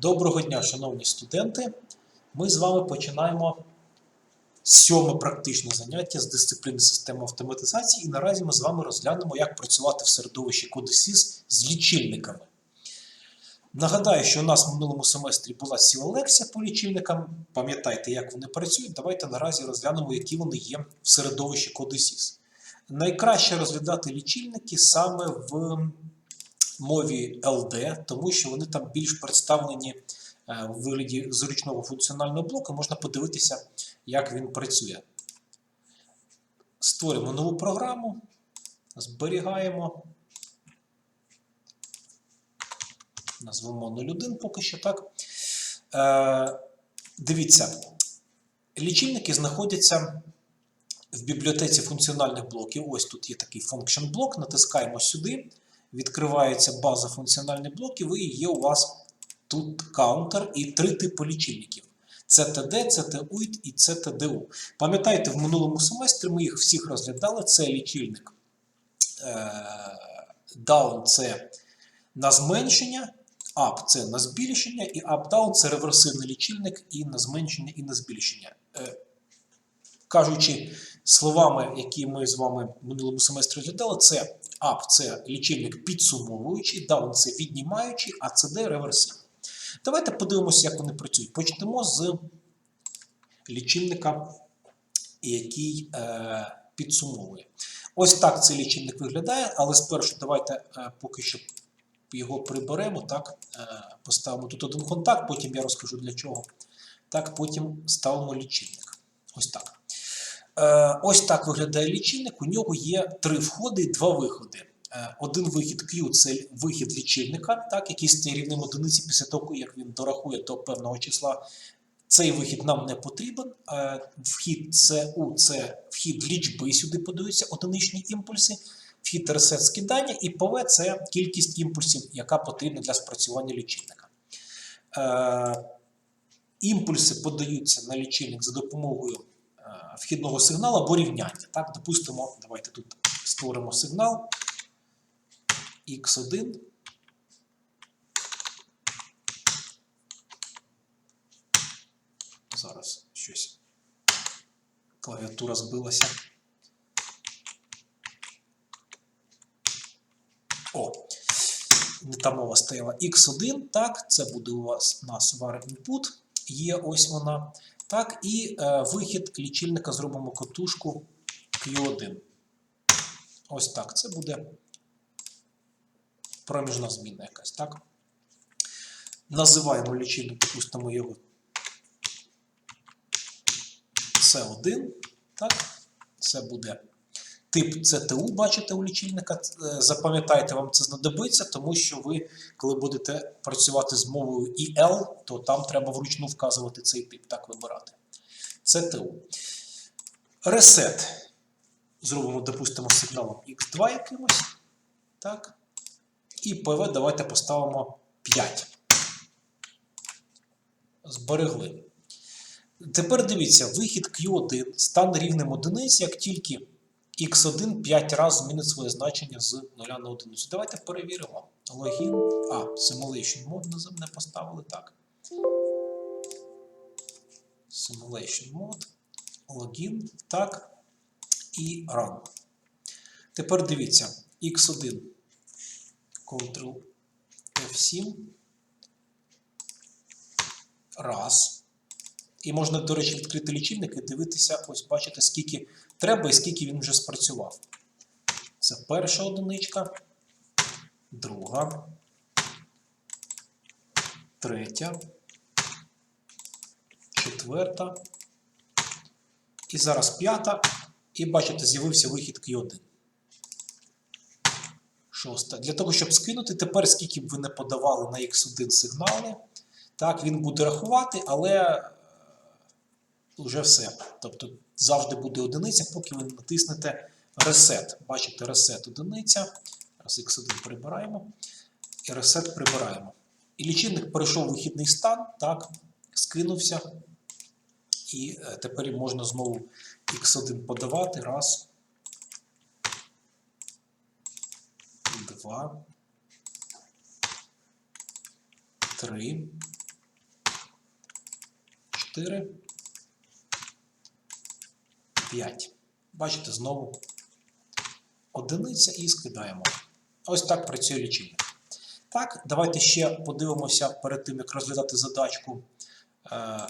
Доброго дня, шановні студенти. Ми з вами починаємо сьоме практичне заняття з дисципліни системи автоматизації, і наразі ми з вами розглянемо, як працювати в середовищі CodeSys з лічильниками. Нагадаю, що у нас в минулому семестрі була ціла лекція по лічильникам. Пам'ятайте, як вони працюють. Давайте наразі розглянемо, які вони є в середовищі CodeSys. Найкраще розглядати лічильники саме в мові LD, тому що вони там більш представлені е, в вигляді зручного функціонального блоку. Можна подивитися, як він працює. Створюємо нову програму, зберігаємо. Назвемо 01 поки що так. Е, дивіться, лічильники знаходяться в бібліотеці функціональних блоків. Ось тут є такий function блок, натискаємо сюди відкривається база функціональних блоків, і є у вас тут каунтер і три типи лічильників: CTD, CTUID і CTDU. Пам'ятаєте, в минулому семестрі ми їх всіх розглядали. Це лічильник е, down це на зменшення, up це на збільшення, і up-down це реверсивний лічильник і на зменшення, і на збільшення. Е, Кажучи словами, які ми з вами в минулому семестрі розглядали, це up це лічильник підсумовуючий, down це віднімаючий, а CD реверсивний. Давайте подивимося, як вони працюють. Почнемо з лічильника, який е, підсумовує. Ось так цей лічильник виглядає, але спершу давайте е, поки що його приберемо. Так, е, Поставимо тут один контакт, потім я розкажу для чого. Так, потім ставимо лічильник. Ось так. Е, Ось так виглядає лічильник. У нього є три входи і два виходи. Е, Один вихід Q це вихід лічильника, так, який стає рівнем одиниці після того, як він дорахує до певного числа. Цей вихід нам не потрібен. Е, Вхід CU – це вхід лічби, сюди подаються одиничні імпульси. Вхід ресет скидання і ПВ це кількість імпульсів, яка потрібна для спрацювання лічильника. Імпульси подаються на лічильник за допомогою вхідного сигналу або рівняння. Так, допустимо, давайте тут створимо сигнал x1. Зараз щось клавіатура збилася. О, не та мова стояла. X1, так, це буде у вас у нас var input, є ось вона. Так, і е, вихід лічильника зробимо котушку Q1. Ось так. Це буде проміжна зміна якась, так? Називаємо лічильник, допустимо його C1. Так, це буде тип CTU, бачите у лічильника. Е, Запам'ятайте, вам це знадобиться, тому що ви, коли будете працювати з мовою EL, то там треба вручну вказувати цей тип, так вибирати. CTU. Reset. Зробимо, допустимо, сигналом X2 якимось. Так. І PV давайте поставимо 5. Зберегли. Тепер дивіться, вихід Q1 стане рівнем одиниці, як тільки x1 5 разів змінить своє значення з 0 на 1. Давайте перевіримо. Логін. А, Simulation Mode не поставили так. Simulation Mode. Логін. Так. І Run. Тепер дивіться. X1. Ctrl F7. Раз. І можна, до речі, відкрити лічильник і дивитися, ось бачите, скільки треба і скільки він вже спрацював. Це перша одиничка, друга, третя, четверта. І зараз п'ята. І бачите, з'явився вихід Q1. Шоста. Для того, щоб скинути, тепер, скільки б ви не подавали на X1 сигнали, так, він буде рахувати, але вже все. Тобто завжди буде одиниця, поки ви натиснете Reset. Бачите, Reset одиниця. Раз X1 прибираємо. І Reset прибираємо. І лічильник перейшов вихідний стан, так, скинувся. І е, тепер можна знову X1 подавати. Раз. Два. Три. 4, 5. Бачите, знову одиниця і скидаємо. Ось так працює лічильник. Так, давайте ще подивимося перед тим, як розглядати задачку, е,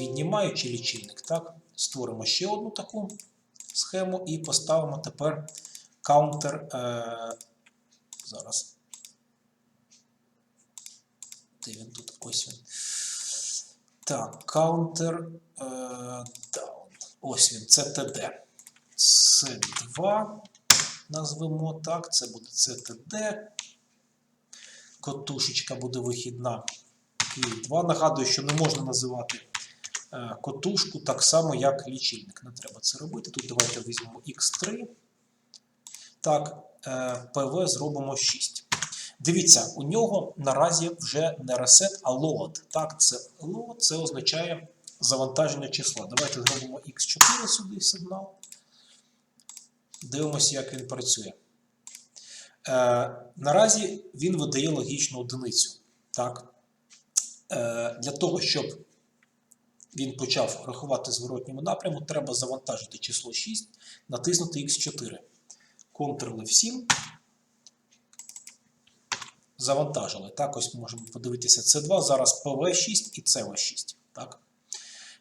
віднімаючи лічильник. Так, створимо ще одну таку схему і поставимо тепер каунтер. Е, зараз. Де він тут? Ось він. Так, каунтер. Е, down. Ось він, це TD. Це 2 назвемо так, це буде CTD. Котушечка буде вихідна. І 2. Нагадую, що не можна називати е, котушку так само, як лічильник. Не треба це робити. Тут давайте візьмемо X3. Так, е, PV зробимо 6. Дивіться, у нього наразі вже не reset, а load. Так, це load, це означає завантаження числа. Давайте зробимо X4 сюди сигнал. Дивимося, як він працює. Е, наразі він видає логічну одиницю. Так? Е, для того, щоб він почав рахувати зворотньому напряму, треба завантажити число 6, натиснути X4. Ctrl F7. Завантажили. Так, ось можемо подивитися C2. Зараз PV6 і CV6. Так?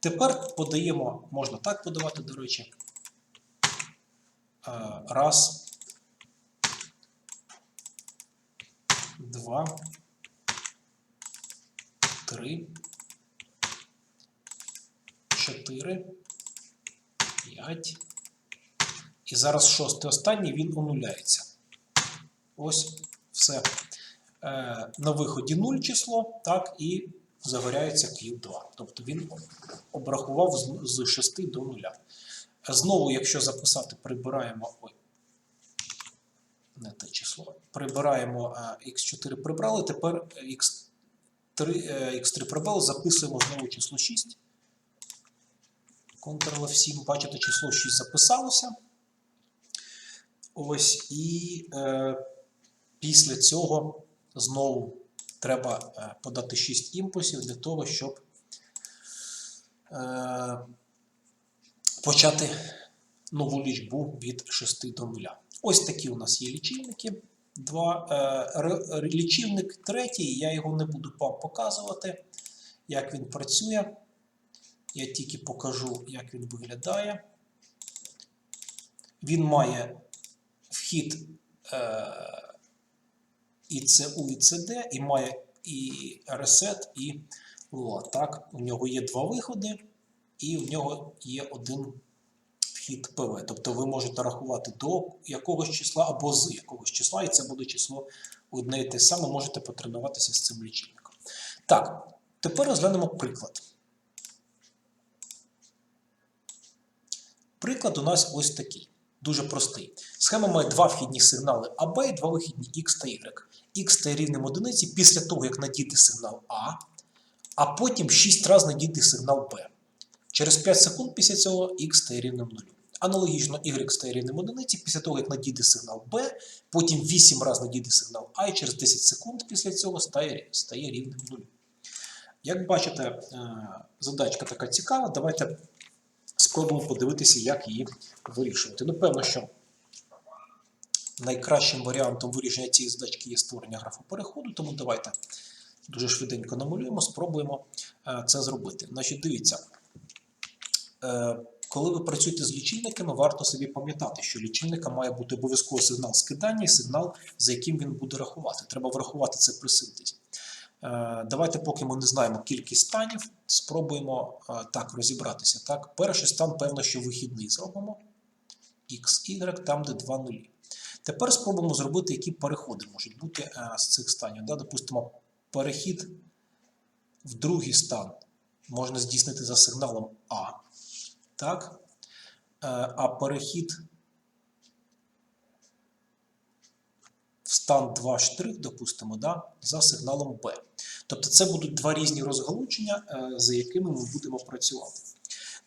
Тепер подаємо, можна так подавати, до речі. Е, Раз. Два. Три. Чотири. П'ять. І зараз шостий останній він онуляється. Ось все. Е, на виході 0 число, так, і загоряється Q2. Тобто він обрахував з, з 6 до 0. Знову, якщо записати, прибираємо. Ой, не те число. Прибираємо е, X4 прибрали, тепер X3, е, X3 прибрали, записуємо знову число 6. Ctrl F7, бачите, число 6 записалося. Ось, і е, після цього знову треба е, подати 6 імпульсів для того, щоб е, почати нову лічбу від 6 до 0. Ось такі у нас є лічильники. Два, е, лічильник третій, я його не буду показувати, як він працює. Я тільки покажу, як він виглядає. Він має вхід е, і CU, і CD, і має і reset, і load. Так, у нього є два виходи, і в нього є один вхід ПВ. Тобто ви можете рахувати до якогось числа або з якогось числа, і це буде число одне і те саме. Можете потренуватися з цим лічильником. Так, тепер розглянемо приклад. Приклад у нас ось такий. Дуже простий. Схема має два вхідні сигнали АБ і два вихідні X та Y. X стає рівнем одиниці після того, як надіти сигнал А, а потім 6 разів надіти сигнал Б. Через 5 секунд після цього X стає рівнем 0. Аналогічно Y стає рівнем одиниці після того, як надіти сигнал B, потім 8 разів надіти сигнал А, і через 10 секунд після цього стає, стає рівнем 0. Як бачите, е, задачка така цікава. Давайте спробуємо подивитися, як її вирішувати. Ну, певно, що найкращим варіантом вирішення цієї задачки є створення графу переходу, тому давайте дуже швиденько намалюємо, спробуємо е, це зробити. Значить, дивіться, е, коли ви працюєте з лічильниками, варто собі пам'ятати, що лічильника має бути обов'язково сигнал скидання і сигнал, за яким він буде рахувати. Треба врахувати це при синтезі. Е, Давайте, поки ми не знаємо кількість станів, спробуємо е, так розібратися. Так, перший стан, певно, що вихідний зробимо. X, Y, там, де 2 нулі. Тепер спробуємо зробити, які переходи можуть бути е, з цих станів. Да? Допустимо, перехід в другий стан можна здійснити за сигналом А. Так? А перехід в стан 2 штрих, допустимо, да, за сигналом Б. Тобто це будуть два різні розгалучення, е, за якими ми будемо працювати.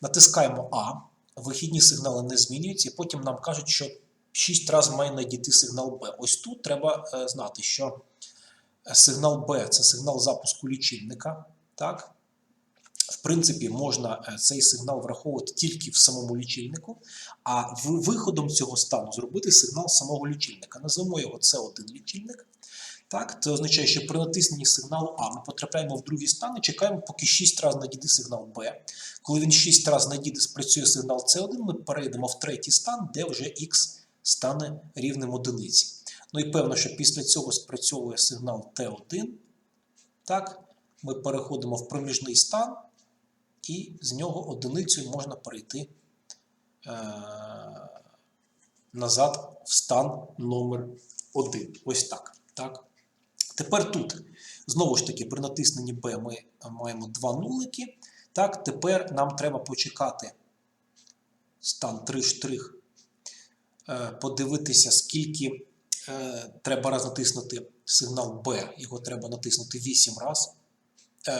Натискаємо А, вихідні сигнали не змінюються, і потім нам кажуть, що 6 разів має надійти сигнал Б. Ось тут треба е, знати, що сигнал Б це сигнал запуску лічильника. Так? в принципі, можна е, цей сигнал враховувати тільки в самому лічильнику, а виходом цього стану зробити сигнал самого лічильника. Назвемо його це один лічильник. Так, це означає, що при натисненні сигналу А ми потрапляємо в другий стан і чекаємо, поки 6 разів надійде сигнал Б. Коли він 6 разів надійде, спрацює сигнал С1, ми перейдемо в третій стан, де вже Х стане рівнем одиниці. Ну і певно, що після цього спрацьовує сигнал Т1. Так, ми переходимо в проміжний стан, і з нього одиницею можна перейти е- назад в стан номер 1. Ось так. так. Тепер тут, знову ж таки, при натисненні B ми маємо два нулики. Так, тепер нам треба почекати стан 3 штрих, е, подивитися, скільки е, треба раз натиснути сигнал B. Його треба натиснути 8 раз. Е,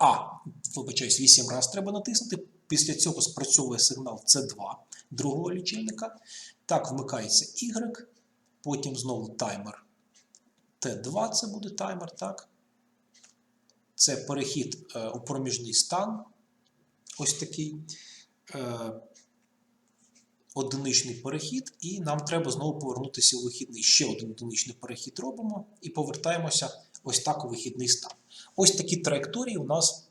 а, вибачаюсь, 8 раз треба натиснути. Після цього спрацьовує сигнал C2 другого лічильника. Так, вмикається Y, потім знову таймер Т2 це буде таймер, так? Це перехід е, у проміжний стан. Ось такий е, одиничний перехід, і нам треба знову повернутися у вихідний. Ще один одиничний перехід робимо і повертаємося ось так у вихідний стан. Ось такі траєкторії у нас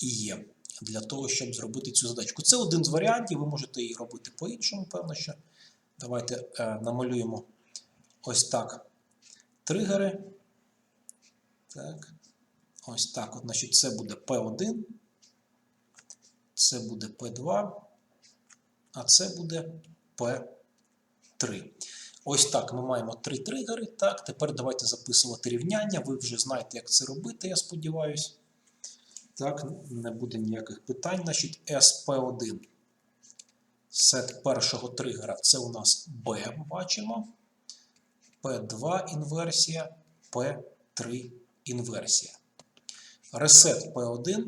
і є для того, щоб зробити цю задачку. Це один з варіантів, ви можете її робити по-іншому, певно, що. Давайте е, намалюємо ось так тригери. Так. Ось так. От, значить, це буде P1, це буде P2, а це буде P3. Ось так ми маємо три тригери. Так, тепер давайте записувати рівняння. Ви вже знаєте, як це робити, я сподіваюся. Так, не буде ніяких питань. Значить, SP1. Сет першого тригера це у нас B, бачимо. P2 інверсія, P3 інверсія. Ресет P1.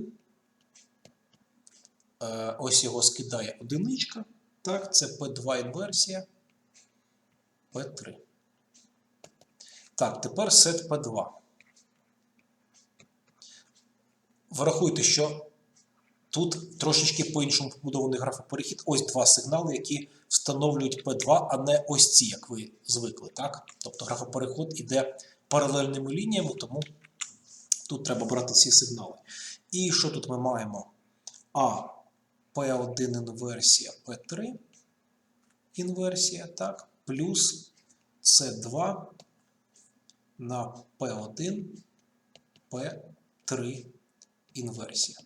Е, Ось його скидає одиничка. Так, це P2 інверсія, P3. Так, тепер сет P2. Врахуйте, що тут трошечки по-іншому побудований графоперехід. Ось два сигнали, які встановлюють P2, а не ось ці, як ви звикли. Так? Тобто графопереход іде паралельними лініями, тому тут треба брати ці сигнали. І що тут ми маємо? А, P1 інверсія, P3 інверсія, так, плюс C2 на P1, P3 інверсія.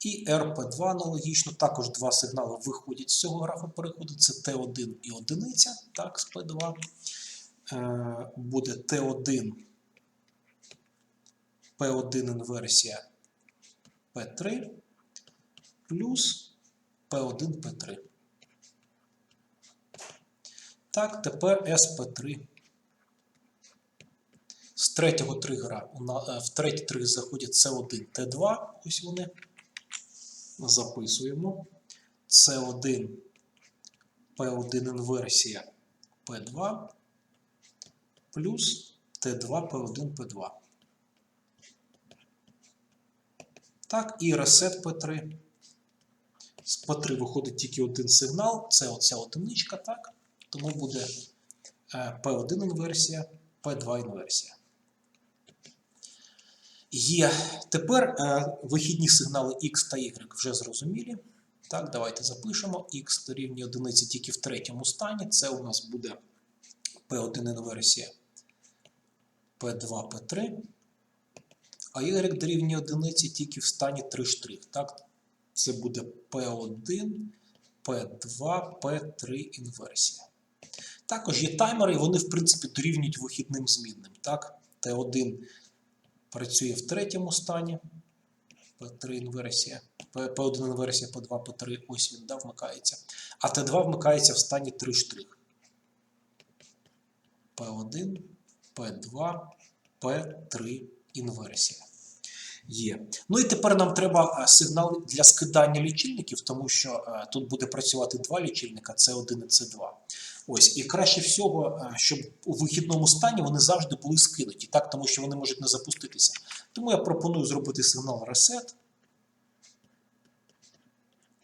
І RP2 аналогічно, також два сигнали виходять з цього графу переходу. Це T1 і одиниця, так, з P2. Е, буде T1, P1 інверсія P3 плюс P1, P3. Так, тепер SP3. З третього тригера е, в третій тригер заходять C1, T2. Ось вони. Записуємо. C1, P1 інверсія P2 плюс T2, P1, P2. Так, і ресет P3. З P3 виходить тільки один сигнал, це оця одиничка, так? Тому буде е, P1 інверсія, P2 інверсія. Є. Тепер е, вихідні сигнали X та Y вже зрозумілі. Так, давайте запишемо. X дорівнює одиниці тільки в третьому стані. Це у нас буде P1 інверсія, P2, P3. А Y дорівнює одиниці тільки в стані 3 штрих. Так? Це буде P1, P2, P3 інверсія. Також є таймери, і вони, в принципі, дорівнюють вихідним змінним. Так? T1 працює в третьому стані. P3 інверсія, P- P1 інверсія, P2, P3, ось він да, вмикається. А T2 вмикається в стані 3 штрих. P1, P2, P3 інверсія. Є. Ну і тепер нам треба е, сигнал для скидання лічильників, тому що е, тут буде працювати два лічильника, C1 і C2. Ось, і краще всього, е, щоб у вихідному стані вони завжди були скинуті, так, тому що вони можуть не запуститися. Тому я пропоную зробити сигнал reset.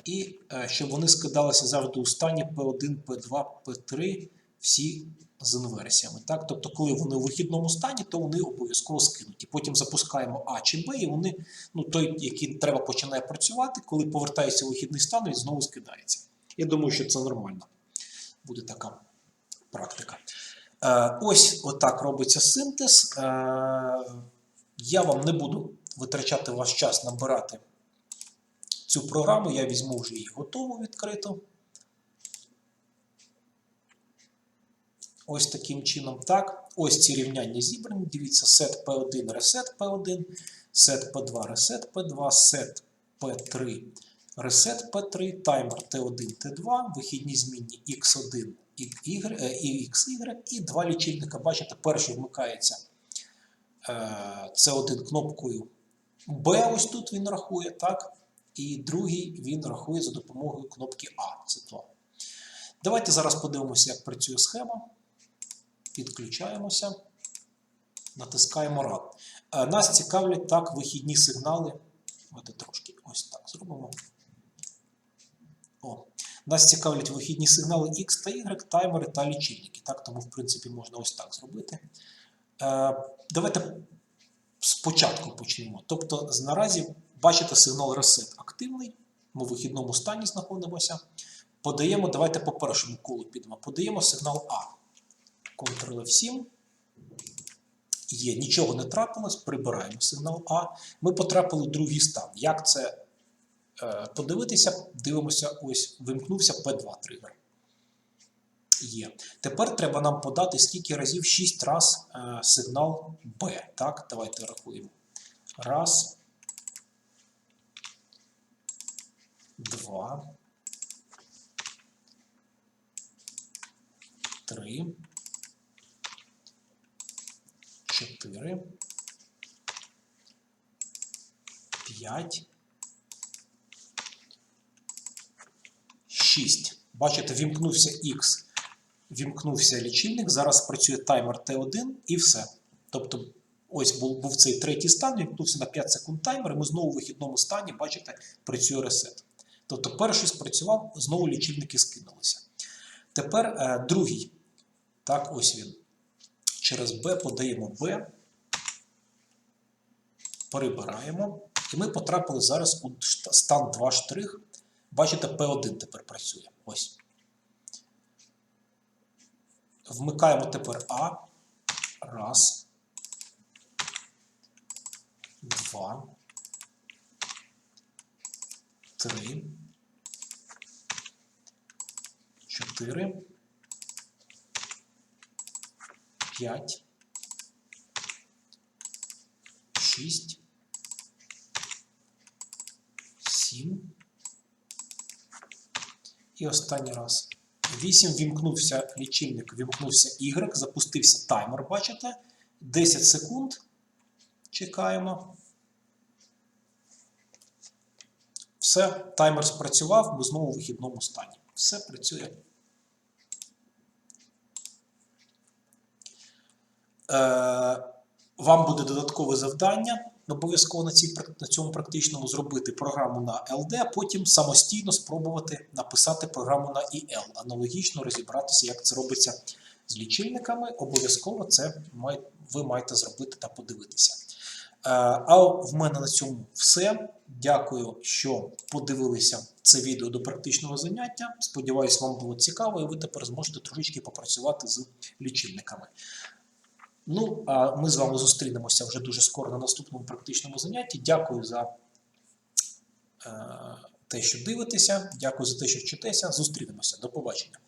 і е, щоб вони скидалися завжди у стані P1, P2, P3, всі з інверсіями. Так? Тобто, коли вони у вихідному стані, то вони обов'язково скинуті. Потім запускаємо А чи Б, і вони, ну, той, який треба починає працювати, коли повертається у вихідний стан, він знову скидається. Я думаю, що це нормально. Буде така практика. Е, ось отак робиться синтез. Е, я вам не буду витрачати ваш час набирати цю програму, я візьму вже її готову відкриту. Ось таким чином. Так, ось ці рівняння зібрані. Дивіться, set P1, reset P1, set P2, reset P2, set P3, reset P3, таймер T1, T2, вихідні змінні X1 і Y, е, і XY, два лічильника. Бачите, перший вмикається е, C1 кнопкою B, ось тут він рахує, так? І другий він рахує за допомогою кнопки А. Це 2. Давайте зараз подивимося, як працює схема. Підключаємося, натискаємо Run. Е, Нас цікавлять так вихідні сигнали. Давайте трошки ось так зробимо. О. Нас цікавлять вихідні сигнали X та Y, таймери та лічильники. Так, тому, в принципі, можна ось так зробити. Е, давайте спочатку почнемо. Тобто, наразі бачите сигнал reset активний. Ми в вихідному стані знаходимося. Подаємо, давайте по першому колу підемо. Подаємо сигнал А. Ctrl F7. Є, нічого не трапилось, прибираємо сигнал А. Ми потрапили в другий стан. Як це подивитися? Дивимося, ось вимкнувся P2 тригер. Є. Тепер треба нам подати скільки разів 6 раз е, сигнал Б. Так, давайте рахуємо. Раз. Два. Три. Чотири. П'ять. Шість. Бачите, вімкнувся X вімкнувся лічильник, зараз працює таймер Т1 і все. Тобто, ось був, був цей третій стан, вімкнувся на 5 секунд таймер, і ми знову у вихідному стані, бачите, працює ресет. Тобто, перший спрацював, знову лічильники скинулися. Тепер е, другий. Так, ось він. Через Б подаємо Б, перебираємо. І ми потрапили зараз у стан 2 штрих. Бачите, P1 тепер працює. Ось. Вмикаємо тепер А. Раз. Два. Три. Чотири. П'ять. Шість. Сім. І останній раз. 8 вімкнувся лічильник, вімкнувся Y, запустився таймер, бачите? 10 секунд. Чекаємо. Все, таймер спрацював, ми знову у вихідному стані. Все працює. Е, вам буде додаткове завдання. Обов'язково на, цій, на цьому практичному зробити програму на LD, потім самостійно спробувати написати програму на IL. Аналогічно розібратися, як це робиться з лічильниками. Обов'язково це ви маєте зробити та подивитися. Е, А в мене на цьому все. Дякую, що подивилися це відео до практичного заняття. Сподіваюсь, вам було цікаво, і ви тепер зможете трошечки попрацювати з лічильниками. Ну, а ми з вами зустрінемося вже дуже скоро на наступному практичному занятті. Дякую за е, те, що дивитеся. Дякую за те, що вчитеся. Зустрінемося. До побачення.